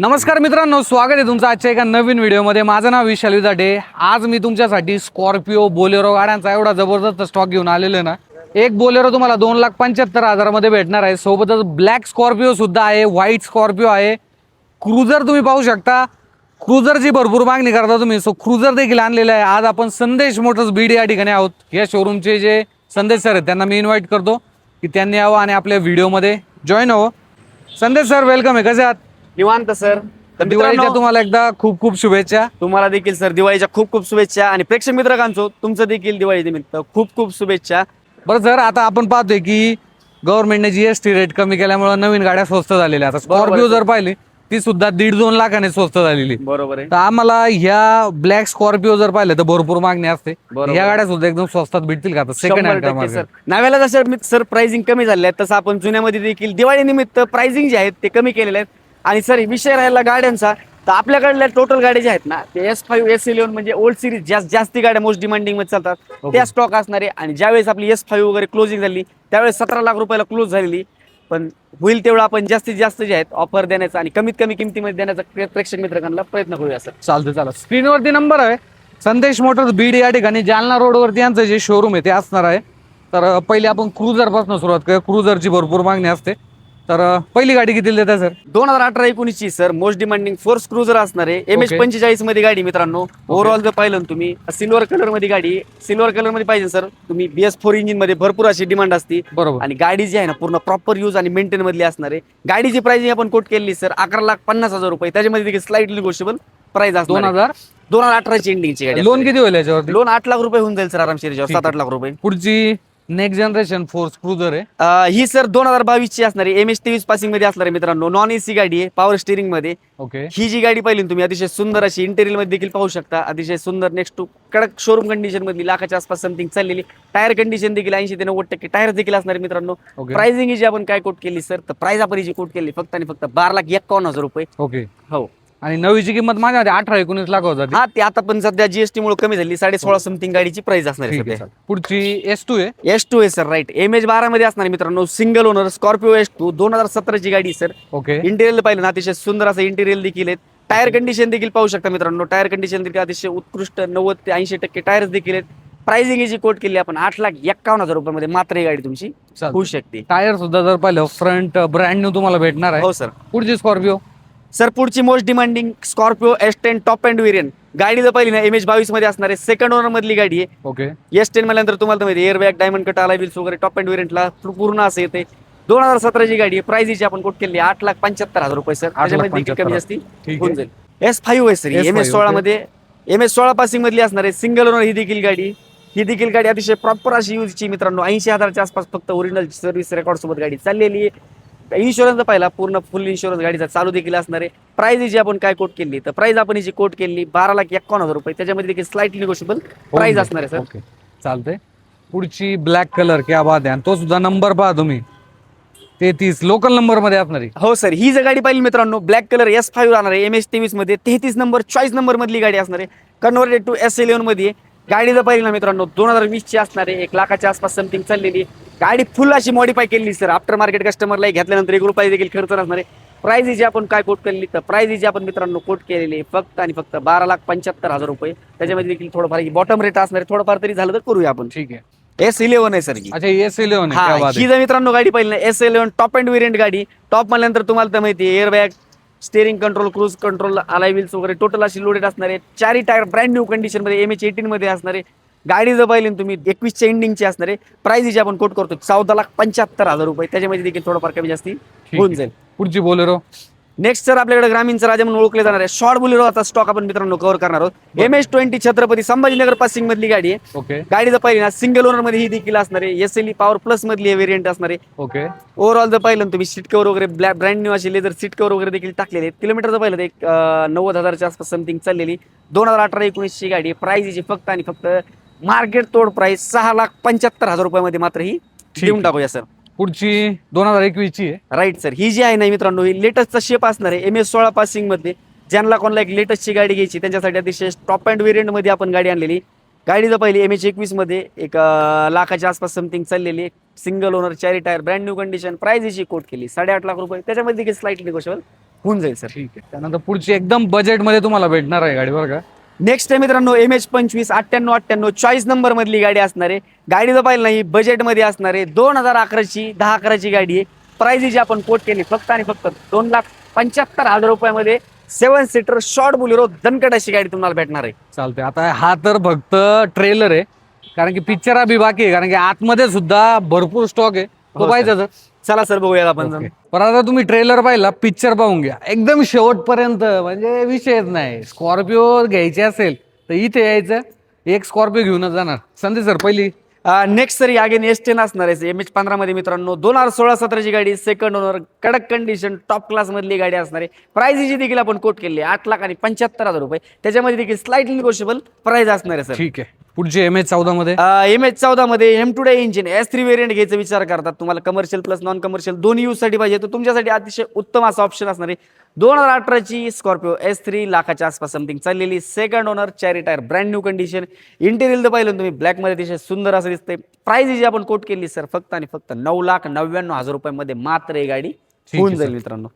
नमस्कार मित्रांनो स्वागत आहे तुमचं आजच्या एका नवीन व्हिडिओमध्ये. माझं नाव विशाल विदाटे आज मी तुमच्यासाठी स्कॉर्पिओ बोलेरो गाड्यांचा एवढा जबरदस्त स्टॉक घेऊन आलेलो ना. एक बोलेरो तुम्हाला दोन लाख पंच्याहत्तर हजारामध्ये भेटणार आहे. सोबतच ब्लॅक स्कॉर्पिओ सुद्धा आहे व्हाईट स्कॉर्पिओ आहे. क्रुझर तुम्ही पाहू शकता. क्रुझरची भरपूर मागणी करता तुम्ही. सो क्रुझर देखील आणलेलं आहे. आज आपण संदेश मोटर्स बीड या ठिकाणी आहोत. या शोरूमचे जे संदेश सर आहेत त्यांना मी इन्व्हाइट करतो की त्यांनी यावं आणि आपल्या व्हिडिओमध्ये जॉईन व्हावं. संदेश सर वेलकम आहे. कसे आहात? निवांत सर तर दिवाळीच्या मित्रांनो, तुम्हाला एकदा खूप खूप शुभेच्छा. तुम्हाला देखील सर दिवाळीच्या खूप खूप शुभेच्छा. आणि प्रेक्षक मित्रकांचो तुमचं देखील दिवाळी निमित्त खूप खूप शुभेच्छा. बरं सर आता आपण पाहतोय की गव्हर्नमेंटने जीएसटी रेट कमी केल्यामुळे नवीन गाड्या स्वस्त झालेल्या आता बरोबर स्कॉर्पिओ आहे. जर पाहिली ती सुद्धा दीड दोन लाखाने स्वस्त झालेली बरोबर आहे. तर आम्हाला ह्या ब्लॅक स्कॉर्पिओ जर पाहिलं तर भरपूर मागणी असते. बरोबर. ह्या गाड्या सुद्धा एकदम स्वस्तात भेटतील का? आता सेकंड शंभर हँड टक्के सर नव्याला जसं सर प्राइसिंग कमी झाले आहेत तसं आपण जुन्यामध्ये देखील दिवाळी निमित्त प्राइसिंग जे आहेत ते कमी केलेले आहेत. आणि सर विषय राहिला गाड्यांचा तर आपल्याकडल्या टोटल गाड्या ज्या आहेत ना ते एस फाईव्ह एस इलेव्हन म्हणजे ओल्ड सिरीज जास्त जास्ती गाड्या मोस्ट डिमांडिंगमध्ये चालतात. त्या स्टॉक असणारे. आणि ज्यावेळेस आपली एस फाईव्ह वगैरे क्लोजिंग झाली त्यावेळेस सतरा लाख रुपयाला क्लोज झालेली. पण होईल तेवढं आपण जास्तीत जास्त जे आहेत ऑफर देण्याचा आणि कमीत कमी किमतीमध्ये देण्याचा प्रे- प्रेक्षक मित्रांना प्रयत्न करूया सर. चालतं चालत स्क्रीनवरती नंबर आहे. संदेश मोटर्स बीड या ठिकाणी जालना रोडवरती यांचं जे शोरूम आहे ते असणार आहे. तर पहिले आपण क्रुझरपासून सुरुवात करूया. क्रुझरची भरपूर मागणी असते. तर पहिली गाडी किती देता सर? दोन हजार अठरा एकोणीसची सर. मोस्ट डिमांडिंग फोर्स क्रुझर असणार. आहे एम एच Okay. पंचेचाळीसमध्ये गाडी मित्रांनो. ओव्हरऑल जर पाहिलं ना तुम्ही सिल्वर कलरमध्ये गाडी सिल्वर कलरमध्ये पाहिजे सर. तुम्ही बीएस फोर इंजिनमध्ये भरपूर अशी डिमांड असते. बरोबर. आणि गाडी जी आहे ना पूर्ण प्रॉपर यूज आणि मेंटेन मधली असणार. आहे गाडीची प्राइसिंग आपण कोट केली सर अकरा लाख पन्नास हजार रुपये. त्याच्यामध्ये देखील स्लाइटली गोष्टेबल प्राइस दोन असणार हजार? दोन हजार अठराची एंडिंगची गाडी लोन किती होईल लोन आठ लाख रुपये होऊन जाईल सर आरामशीर याच्यावर, ठीक सात. आठ लाख रुपये. पुढची? नेक्स्ट जनरेशन फोर्स क्रुझर आहे. अं, ही सर दोन हजार बावीस ची असणार आहे एम एच तेवीस पासिंगमध्ये असणार आहे मित्रांनो नॉन एसी गाडी आहे पॉवर स्टिअरिंगमध्ये. ओके ही जी गाडी पाहिली ना तुम्ही अतिशय सुंदर अशी इंटेरियलमध्ये देखील पाहू शकता. अतिशय सुंदर नेक्स्ट टू कडक शोरूम कंडिशन मधली लाखाच्या आसपास समथिंग चाललेली. टायर कंडिशन देखील ऐंशी ते नव्वद टक्के टायर देखील असणार आहे मित्रांनो ओके प्राइसिंग जी आपण काय कोट केली सर तर प्राइस आपण जी कोट केली फक्त आणि फक्त बारा लाख एक्कावन्न हजार रुपये. ओके हो. आणि नवीची किंमत माझ्या अठरा एकोणीस लाख होता. हा ते आता पण सध्या जीएसटी मुळे कमी झाली. साडे सोळा समथिंग गाडीची प्राइस असणार आहे ठीक आहे सध्या. चालेल. पुढची एस टू आहे. एस टू आहे सर राईट एम एच बारा मध्ये असणार आहे मित्रांनो. Single owner Scorpio S two दोन हजार सतराची गाडी सर ओके इंटेरियल पाहिलं ना अतिशय सुंदर असं इंटेरियल देखील आहेत. टायर कंडिशन देखील पाहू शकता मित्रांनो. टायर कंडिशन देखील अतिशय उत्कृष्ट नव्वद ते ऐंशी टक्के टायर देखील आहेत. प्राइसिंग जी कोट केली आपण आठ लाख एक्कावन्न हजार रुपयामध्ये मात्र ही गाडी तुमची. होऊ शकते. टायर सुद्धा जर पाहिलं फ्रंट ब्रँड न्यू तुम्हाला भेटणार आहे. हो सर पुढची स्कॉर्पिओ सर पुढची most demanding Scorpio S ten top end variant गाडी जर पाहिली ना एम एच बावीसमध्ये असणार आहे. सेकंड ओनर मधली गाडी आहे. ओके एस टेन म्हणल्यानंतर तुम्हाला माहिती एअरबॅग डायमंड कट आला बिल्स वगैरे टॉप अँड वेरियंटला पूर्ण असं येते दोन हजार सतराची गाडी आहे. प्राइस आपण कोट केली आठ लाख पंच्याहत्तर हजार रुपये सर. त्याच्यामध्ये कमी 8,75,000. जास्ती होऊन जाईल. एस फाईव्ह आहे सर. S5, एम एस सोळा. मध्ये एम एस सोळा पासिंग मधली असणार आहे. सिंगल ओनर ही देखील गाडी. ही देखील गाडी अतिशय प्रॉपर अशी यूजची मित्रांनो. ऐंशी हजारच्या आसपास फक्त ओरिजिनल सर्व्हिस रेकॉर्ड सोबत गाडी चाललेली आहे. इन्शुरन्स पाहिला पूर्ण फुल इन्शुरन्स गाडीचा चालू देखील असणार आहे. प्राइस जी आपण काय कोट केली तर प्राइस आपण जी कोट केली बारा लाख एक्कावन्न हजार रुपये त्याच्यामध्ये देखील स्लाइटली निगोशिएबल प्राइस असणार आहे सर ओके चालतंय. पुढची ब्लॅक कलर क्या बात आहे. आणि तो सुद्धा नंबर पहा तुम्ही. तेहतीस लोकल नंबरमध्ये असणार आहे. हो सर ही जर गाडी पाहिली मित्रांनो ब्लॅक कलर एस फाईव्ह राहणार आहे. एम एस तेवीसमध्ये तेहतीस नंबर चॉईस नंबर मधली गाडी असणार आहे. कन्वर्टेड टू एस इलेव्हनमध्ये. पाहिली ना मित्रांनो दोन हजार वीस ची असणार आहे. एक लाखाच्या आसपास समथिंग चाललेली. गाडी फुल अशी मॉडीफाय केलेली सर आफ्टर मार्केट कस्टमरला घेतल्यानंतर एक रुपये देखील खर्च नसणार आहे. प्राइस जी आपण काय कोट केलेली तर प्राइस जी आपण मित्रांनो कोट केलेली फक्त आणि फक्त बारा लाख पंच्याहत्तर हजार रुपये. त्याच्यामध्ये देखील थोडंफार बॉटम रेट असणार आहे. थोडंफार तरी झालं तर करूया आपण. ठीक आहे. एस इलेव्हन आहे सर अच्छा एस इलेव्हन हा जर मित्रांनो गाडी पाहिली ना S eleven top end variant गाडी. टॉप म्हणल्यानंतर तुम्हाला तर माहिती आहे airbag steering control cruise control alloy wheels वगैरे टोटल अशी लोडेड असणार. आहे चारही टायर ब्रँड न्यू कंडिशनमध्ये एम एच एटीन मध्ये असणार. आहे गाडी जर पाहिली तुम्ही एकवीसच्या एंडिंगची असणार. आहे प्राइस जी आपण कोट करतो चौदा लाख पंच्याहत्तर हजार रुपये. त्याच्यामध्ये देखील थोडंफार कमी जास्ती होऊन. जाईल. पुढची बोलेरो. नेक्स्ट सर आपल्याकडे ग्रामीणचं राजा म्हणून ओळखले जाणार आहे शॉर्ट बुलेरो आता स्टॉक आपण मित्रांनो कव्हर करणार आहोत. M H twenty Chhatrapati Sambhajinagar passing मधली गाडी आहे. ओके. गाडी जर पाहिली ना सिंगल ओनरमध्ये ही देखील असणार आहे. एस एल पॉवर प्लस मधली व्हेरियंट असणार आहे. ओके. ओव्हरऑल जर पाहिलं ना तुम्ही सीट कवर वगैरे ब्लॅक ब्रँड न्यू अशी लेदर सीट कवर वगैरे देखील टाकलेले आहेत. किलोमीटर जर पाहिलं एक नव्वद हजारच्या आसपास समथिंग चाललेली. दोन हजार अठरा एकोणीसची गाडी प्राइस फक्त आणि फक्त मार्केट तोड प्राइस सहा लाख पंच्याहत्तर हजार रुपयामध्ये मात्र ही देऊन आहे. टाकूया सर पुढची दोन हजार एकवीस ची आहे. राईट सर ही जी आहे ना मित्रांनो ही लेटेस्टचा शेप असणार आहे. एम एस सोळा पासिंगमध्ये ज्यांना कोणाला एक लेटेस्टची गाडी घ्यायची त्यांच्यासाठी अतिशय टॉप अँड व्हेरियंटमध्ये आपण गाडी आणलेली गाडी जर पाहिली एम एच एकवीसमध्ये एक लाखाच्या आसपास समथिंग चाललेली सिंगल ओनर चारी tyre brand new condition price हिची कोट केली. साडेआठ लाख रुपये. त्याच्यामध्ये देखील स्लाइटली निगोशिएबल होऊन जाईल सर ठीक आहे. त्यानंतर पुढची एकदम बजेटमध्ये तुम्हाला भेटणार आहे गाडी बरं का? नेक्स्ट आहे मित्रांनो एम एच पंचवीस अठ्ठ्याण्णव अठ्ठ्याण्णव चॉईस नंबर मधली गाडी असणार आहे. गाडीचं पाहिलं नाही बजेटमध्ये असणार आहे. दोन हजार अकराची दहा अकराची गाडी आहे. प्राइस जी आपण कोट केली फक्त आणि फक्त दोन लाख पंच्याहत्तर हजार रुपयामध्ये सेवन सीटर शॉर्ट बुलेरो दणकट अशी गाडी तुम्हाला भेटणार आहे. चालतंय. आता हा तर फक्त ट्रेलर आहे. कारण की पिक्चर अभि बाकी आहे. कारण की आतमध्ये सुद्धा भरपूर स्टॉक आहे. हो, तो sir. पाहिजे तर चला सर बघूया आपण. पण आता तुम्ही ट्रेलर पाहिला पिक्चर पाहून घ्या. एकदम शेवटपर्यंत म्हणजे विषयच नाही. स्कॉर्पिओ घ्यायची असेल तर इथे यायचं. एक स्कॉर्पिओ घेऊनच जाणार. संदेश सर पहिली. Next sir again S ten असणार आहे. एम एच पंधरा मध्ये मित्रांनो दोन हजार सोळा सतराची गाडी सेकंड ओनर कडक कंडिशन टॉप क्लास मधली गाडी असणार आहे. प्राइस जी देखील आपण कोट केली आठ लाख आणि पंच्याहत्तर हजार रुपये. त्याच्यामध्ये देखील स्लाइटली निगोशिएबल प्राइस असणार आहे सर. ठीक आहे. पुढची एम एच चौदा मध्ये? एम एच चौदा मध्ये M two day engine S three variant घ्यायचा विचार करतात. तुम्हाला कमर्शियल प्लस नॉन कमर्शियल दोन्ही यूजसाठी पाहिजे. तर तुमच्यासाठी अतिशय उत्तम असा ऑप्शन असणार आहे. दोन हजार अठराची स्कॉर्पिओ एस थ्री लाखाच्या आसपास समथिंग चाललेली सेकंड ओनर चारी tyre brand new condition interior तर पाहिलं तुम्ही ब्लॅकमध्ये अतिशय सुंदर असं दिसतंय. प्राइस जी आपण कोट केली सर फक्त आणि फक्त नऊ लाख नव्याण्णव हजार रुपयामध्ये मात्र ही गाडी होऊन. जाईल मित्रांनो.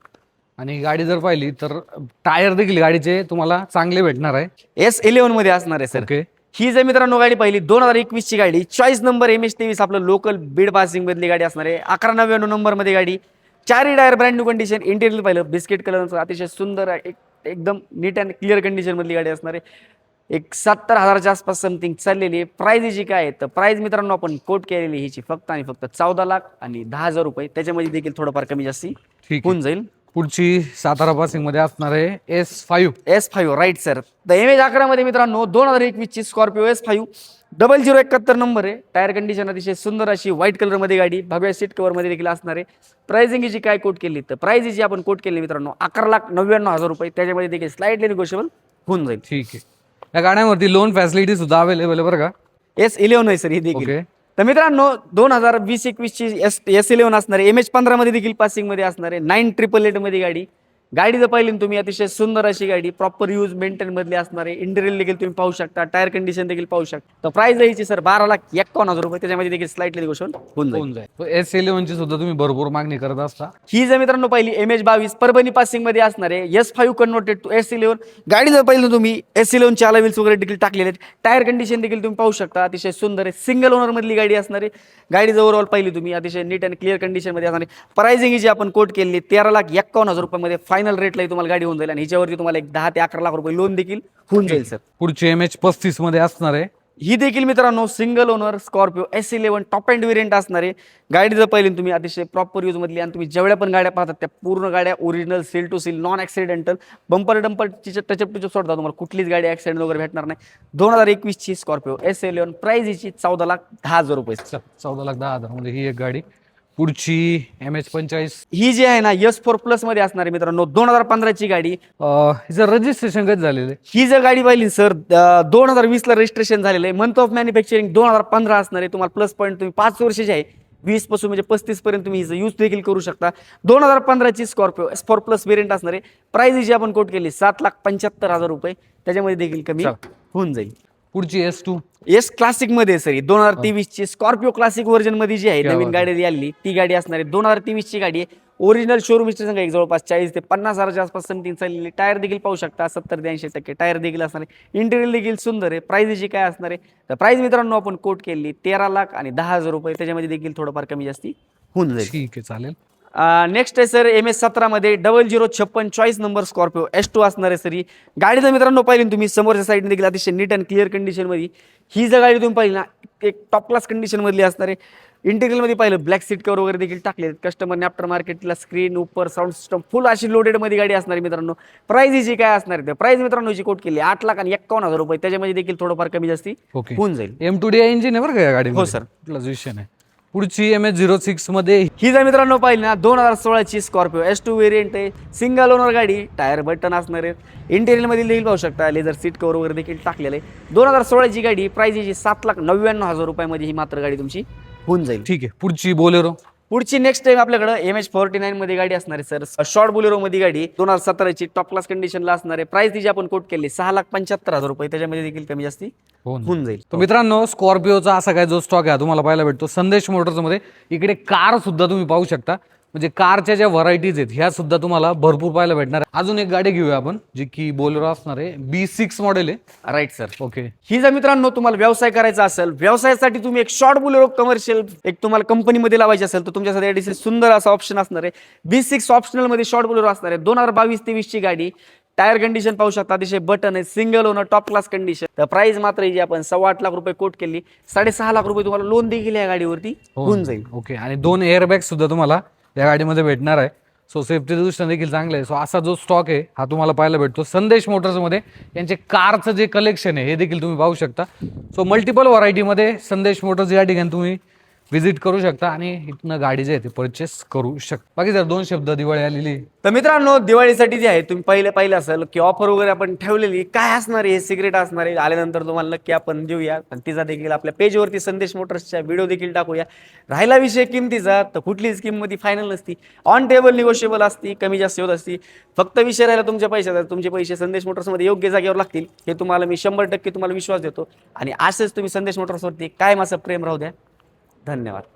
आणि गाडी जर पाहिली तर टायर देखील गाडीचे तुम्हाला चांगले भेटणार आहे. एस इलेव्हनमध्ये असणार आहे सर ही जर मित्रांनो गाडी पाहिली दोन हजार एकवीस ची गाडी चॉईस नंबर एम एच तेवीस आपलं लोकल बीड पासिंग मधली गाडी असणार आहे. अकरा नव्याण्णव नंबरमध्ये गाडी. चारही tyre brand new condition interior पाहिलं बिस्किट कलरचं अतिशय सुंदर एक एकदम नीट अँड क्लिअर कंडिशन मधली गाडी असणार आहे. एक सत्तर हजाराच्या आसपास समथिंग चाललेली आहे. प्राइस हिची काय आहे तर प्राइस मित्रांनो आपण कोट केलेली हिची फक्त आणि फक्त चौदा लाख आणि दहा हजार रुपये. त्याच्यामध्ये देखील थोडंफार कमी जास्ती. होऊन जाईल. पुढची सातारा पासिंगमध्ये असणार आहे S five S five right sir the M H अकरामध्ये मित्रांनो दोन हजार एकवीसची Scorpio S five double zero एकाहत्तर नंबर आहे. टायर कंडिशन अतिशय सुंदर अशी व्हाईट कलरमध्ये गाडी भव्य सीट कवरमध्ये देखील असणार आहे. प्राइसिंग जी काय कोट केली तर प्राइस जी आपण कोट केली मित्रांनो अकरा लाख नव्याण्णव हजार रुपये. त्याच्यामध्ये देखील स्लाइडली निगोशिएबल होऊन जाईल. ठीक आहे. या गाड्यांवरती लोन फॅसिलिटी सुद्धा अवेलेबल आहे बरं का? एस इलेव्हन आहे सर ही देखील. तर मित्रांनो दोन हजार वीस एकवीसची एस एस इलेव्हन असणार आहे एम एच पंधरामध्ये देखील पासिंगमध्ये असणार आहे नाईन ट्रिपल एटमध्ये गाडी. गाडी जर पाहिली तुम्ही अतिशय सुंदर अशी गाडी प्रॉपर यूज मेंटेन मधली असणार. आहे इंटेरियर देखील तुम्ही पाहू शकता टायर कंडिशन देखील पाहू शकता. तर प्राइस यायची सर बारा लाख एक्कावन्न हजार रुपये. त्याच्यामध्ये देखील स्लाइटली निगोशिएबल होऊन जाईल. होऊन जाईल. एस इलेव्हन ची सुद्धा तुम्ही भरपूर मागणी करत असता. ही जर मित्रांनो पहिली एम एच बावीस परभणी पासिंगमध्ये असणार आहे S five converted to S eleven गाडी जर पाहिलं तुम्ही एस इलेव्हन च्या व्हील्स वगैरे देखील टाकलेले आहेत. टायर कंडिशन देखील तुम्ही पाहू शकता. अतिशय सुंदर आहे. सिंगल ओनर मधली गाडी असणार. आहे गाडी जर ओव्हरऑल पाहिली तुम्ही अतिशय नीट अँड क्लिअर कंडिशनमध्ये असणार. आहे प्राइसिंग जी आपण कोट केली तेरा लाख एक्कावन्न हजार रुपयामध्ये फायनल रेटला तुम्हाला गाडी होऊन जाईल आणि ह्याच्यावरती तुम्हाला एक दहा ते अकरा लाख रुपये लोन देखील होऊन जाईल सर पुढची एम एच पस्तीसमध्ये असणार आहे. ही देखील मित्रांनो single owner Scorpio S eleven top end variant असणार आहे. गाडी जर पाहिली तुम्ही अतिशय प्रॉपर यूज मधली आणि तुम्ही जेवढ्या पण गाड्या पाहतात त्या पूर्ण गाड्या original seal to seal non accidental bumper dumper touch up touch up सोडता तुम्हाला कुठलीच गाडी ऍक्सिडेंट वगैरे भेटणार नाही. दोन हजार एकवीसची स्कॉर्पिओ एस इलेव्हन प्राइस हिची चौदा लाख दहा हजार रुपये. चौदा लाख दहा हजारमध्ये ही एक गाडी. पुढची एम एच पंचेचाळीस. ही जी आहे ना यस फोर प्लसमध्ये असणार आहे मित्रांनो दोन हजार पंधराची गाडी. हिचं रजिस्ट्रेशन कधी झालेलं आहे? ही जर गाडी पाहिली सर दोन हजार वीसला रजिस्ट्रेशन झालेलं आहे. मंथ ऑफ मॅन्युफॅक्चरिंग दोन हजार पंधरा असणार आहे. तुम्हाला प्लस पॉईंट तुम्ही पाच वर्षाची आहे. वीसपासून म्हणजे पस्तीस पर्यंत तुम्ही हिचं यूज देखील करू शकता. दोन हजार पंधराची Scorpio S four plus variant असणार आहे. प्राइस जी आपण कोट केली सात लाख पंच्याहत्तर हजार रुपये. त्याच्यामध्ये देखील कमी. होऊन जाईल. पुढची एस टू एस क्लासिकमध्ये सर दोन हजार तेवीस ची स्कॉर्पिओ क्लासिक व्हर्जनमध्ये जी आहे नवीन. गाडी आली ती गाडी असणार आहे. दोन हजार तेवीस ची गाडी आहे. ओरिजिनल शोरूम संख्या एक जवळपास चाळीस ते पन्नास हजाराच्या आसपास समथिंग चाललेली टायर देखील पाहू शकता सत्तर ते ऐंशी टक्के टायर देखील असणार आहे. इंटेरियर देखील सुंदर आहे. प्राइस जी काय असणार आहे? तर प्राइस मित्रांनो आपण कोट केली तेरा लाख आणि दहा हजार रुपये. त्याच्यामध्ये देखील थोडंफार कमी जास्ती होऊन जाईल. ठीक आहे चालेल. नेक्स्ट आहे सर एम एस सतरामध्ये डबल झिरो छप्पन choice number Scorpio S two असणार आहे सर ही. गाडी जर मित्रांनो पाहिली तुम्ही समोरच्या साईडने देखील अतिशय नीट अँड क्लिअर कंडिशनमध्ये ही जर गाडी तुम्ही पाहिली ना एक टॉप क्लास कंडिशनमधली असणार आहे. इंटेरियलमध्ये पाहिलं ब्लॅक सीट कवर वगैरे देखील टाकले आहेत. कस्टमरने आफ्टर मार्केटला स्क्रीन उपर साऊंड सिस्टम फुल अशी लोडेडमध्ये गाडी असणार आहे मित्रांनो. प्राइस हिची काय असणार आहे? प्राइस मित्रांनो हिची कोट केली आठ लाख आणि एक्कावन्न हजार रुपये. त्याच्यामध्ये देखील थोडंफार कमी जास्ती होऊन जाईल. एम टू डी इंजिन आहे बरं का या गाडी हो. कुठलाच विषय नाही पुढची एम एच झिरो सिक्समध्ये ही जर मित्रांनो पाहिली ना दोन हजार सोळाची स्कॉर्पिओ एस टू व्हेरियंट आहे. सिंगल ओनर गाडी टायर बटन असणार आहे. इंटेरियरमध्ये देखील पाहू शकता लेझर सीट कवर वगैरे देखील टाकलेलं आहे. दोन हजार सोळाची गाडी प्राइस याची सात लाख नव्याण्णव हजार रुपयामध्ये ही मात्र गाडी तुमची होऊन जाईल. ठीक आहे. पुढची बोलेरो पुढची नेक्स्ट टाइम आपल्याकडे एम एच फोर्टी नाईन मध्ये गाडी असणार आहे सर शॉर्ट बुलेरो मध्ये गाडी दोन हजार सतराची टॉप क्लास कंडिशनला असणार आहे. प्राइस तिची आपण कोट केली सहा लाख पंच्याहत्तर हजार रुपये. त्याच्यामध्ये देखील कमी जास्ती हो. होऊन जाईल. तर मित्रांनो स्कॉर्पिओचा असा काय जो स्टॉक आहे तुम्हाला पाहायला भेटतो. संदेश मोटर्समध्ये इकडे कार सुद्धा तुम्ही पाहू शकता. म्हणजे कारच्या ज्या व्हरायटीज आहेत ह्या सुद्धा तुम्हाला भरपूर पाहायला भेटणार आहे. अजून एक गाडी घेऊया आपण जी की बोलेरो असणार आहे. बी सिक्स मॉडेल आहे. राईट सर ओके ही जर मित्रांनो तुम्हाला व्यवसाय करायचा असेल व्यवसायासाठी तुम्ही एक शॉर्ट बुलेरो कमर्शियल एक तुम्हाला कंपनीमध्ये लावायची असेल तर तुमच्यासाठी सुंदर असा ऑप्शन असणार आहे. बी सिक्स ऑप्शनलमध्ये शॉर्ट बुलेरो असणार आहे. दोन हजार बावीस तेवीसची गाडी. टायर कंडिशन पाहू शकता अतिशय बटन आहे single owner top class condition तर प्राइस मात्र ही जी आपण सव्वा आठ लाख रुपये कोट केली साडेसहा लाख रुपये तुम्हाला लोन देखील या गाडीवरती होऊन जाईल. ओके आणि दोन एअरबॅग सुद्धा तुम्हाला या गाडीमध्ये भेटणार आहे. सो सेफ्टी दृष्टीने देखील चांगलं आहे. सो असा जो स्टॉक आहे हा तुम्हाला पाहायला भेटतो. संदेश मोटर्समध्ये यांचे कारचं जे कलेक्शन आहे हे देखील तुम्ही पाहू शकता. सो मल्टिपल व्हरायटीमध्ये संदेश मोटर्स या ठिकाणी तुम्ही व्हिजिट करू शकता आणि इथनं गाडी जे आहे ते परचेस करू शकता. बाकी जर दोन शब्द दिवाळी आलेली. तर मित्रांनो दिवाळीसाठी जे आहे तुम्ही पहिले पाहिलं असेल की ऑफर वगैरे आपण ठेवलेली. काय असणार आहे? सिगरेट असणार आहे. आल्यानंतर तुम्हाला नक्की आपण देऊया. पण तिचा देखील आपल्या पेजवरती संदेश मोटर्सच्या व्हिडिओ देखील टाकूया. राहिला विषय किमतीचा तर कुठलीच किंमत फायनल नसती. ऑन टेबल निगोशिएबल असती कमी जास्त होत असती. फक्त विषय राहिला तुमच्या पैशाचा तुमचे पैसे संदेश मोटर्समध्ये योग्य जागेवर लागतील. हे तुम्हाला मी शंभर टक्के तुम्हाला विश्वास देतो. आणि असेच तुम्ही संदेश मोटर्सवरती कायम असं प्रेम राहू द्या. धन्यवाद.